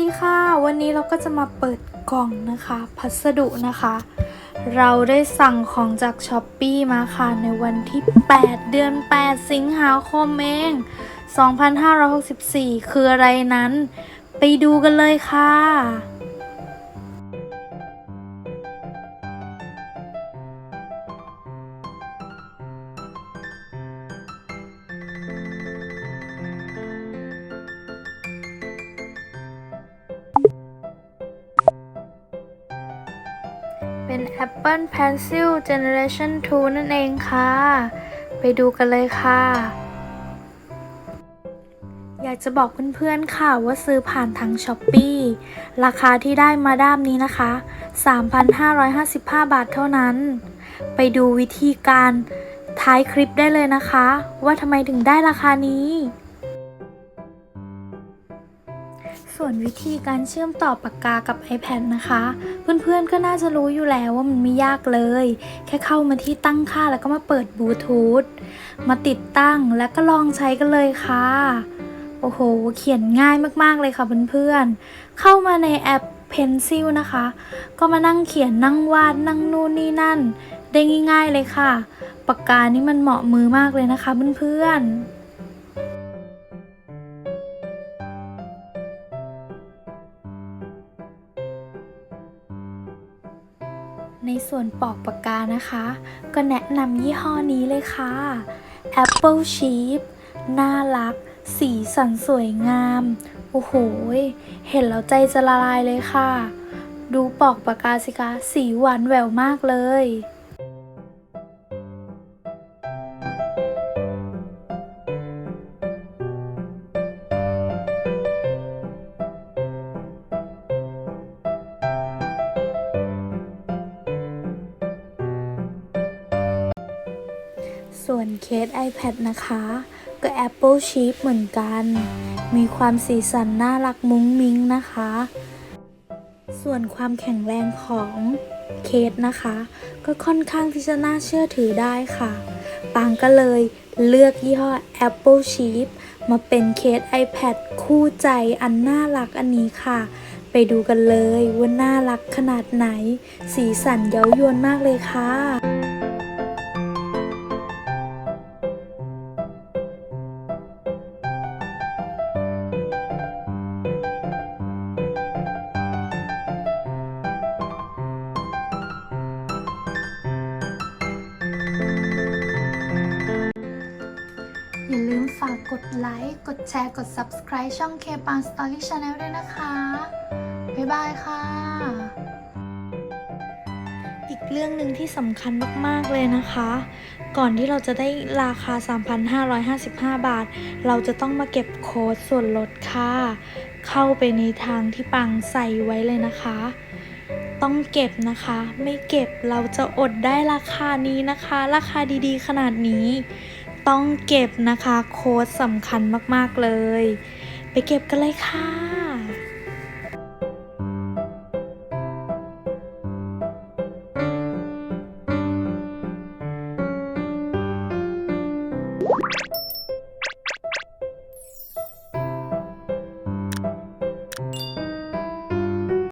ดีค่ะ วันนี้เราก็จะมาเปิดกล่องนะคะ พัสดุนะคะ เราได้สั่งของจากช้อปปีมาค่ะ ในวันที่ 8 เดือน 8 สิงหาคมเอง 2564 คืออะไรนั้น ไปดูกันเลยค่ะ เป็น Apple Pencil Generation 2 นั่นเองค่ะ ไปดูกันเลยค่ะ อยากจะบอกเพื่อนๆค่ะว่าซื้อผ่านทาง s h อ p e e ราคาที่ได้มาด้ามนี้นะคะ 3,555 บาทเท่านั้น ไปดูวิธีการท้ายคลิปได้เลยนะคะ ว่าทำไมถึงได้ราคานี้ ส่วนวิธีการเชื่อมต่อปากกากับ iPad นะคะ เพื่อนๆก็น่าจะรู้อยู่แล้วว่ามันไม่ยากเลย แค่เข้ามาที่ตั้งค่าแล้วก็มาเปิดบลูทูธมาติดตั้งแล้วก็ลองใช้กันเลยค่ะ โอ้โห เขียนง่ายมากๆเลยค่ะเพื่อนๆ เข้ามาในแอป Pencil นะคะ ก็มานั่งเขียนนั่งวาดนั่งนู่นนี่นั่น ได้ง่าย ๆเลยค่ะ ปากกานี่มันเหมาะมือมากเลยนะคะเพื่อนๆ ในส่วนปอกปากกานะคะ ก็แนะนำยี่ห้อนี้เลยค่ะ Apple Sheep น่ารัก สีสันสวยงาม โอ้โห เห็นแล้วใจจะละลายเลยค่ะ ดูปอกปากกาสิคะ สีหวานแหววมากเลย ส่วนเคส iPad นะคะ ก็ Apple Sheep เหมือนกัน มีความสีสันน่ารักมุ้งมิ้งนะคะ ส่วนความแข็งแรงของเคสนะคะ ก็ค่อนข้างที่จะน่าเชื่อถือได้ค่ะ ปางก็เลยเลือกยี่ห้อ Apple Sheep มาเป็นเคส iPad คู่ใจอันน่ารักอันนี้ค่ะ ไปดูกันเลยว่าน่ารักขนาดไหน สีสันเย้ายวนมากเลยค่ะ อย่าลืมฝากกดไลค์ กดแชร์ กด Subscribe ช่อง K p a n Story Channel ด้วยนะคะ บ๊ายบายค่ะ อีกเรื่องหนึ่งที่สำคัญมาก ๆ เลยนะคะ ก่อนที่เราจะได้ราคา 3,555 บาท เราจะต้องมาเก็บโค้ดส่วนลดค่ะ เข้าไปในทางที่ปังใส่ไว้เลยนะคะ ต้องเก็บนะคะ ไม่เก็บเราจะอดได้ราคานี้นะคะ ราคาดีๆ ขนาดนี้ ต้องเก็บนะคะ โค้ดสำคัญมาก ๆ เลย ไปเก็บกันเลยค่ะ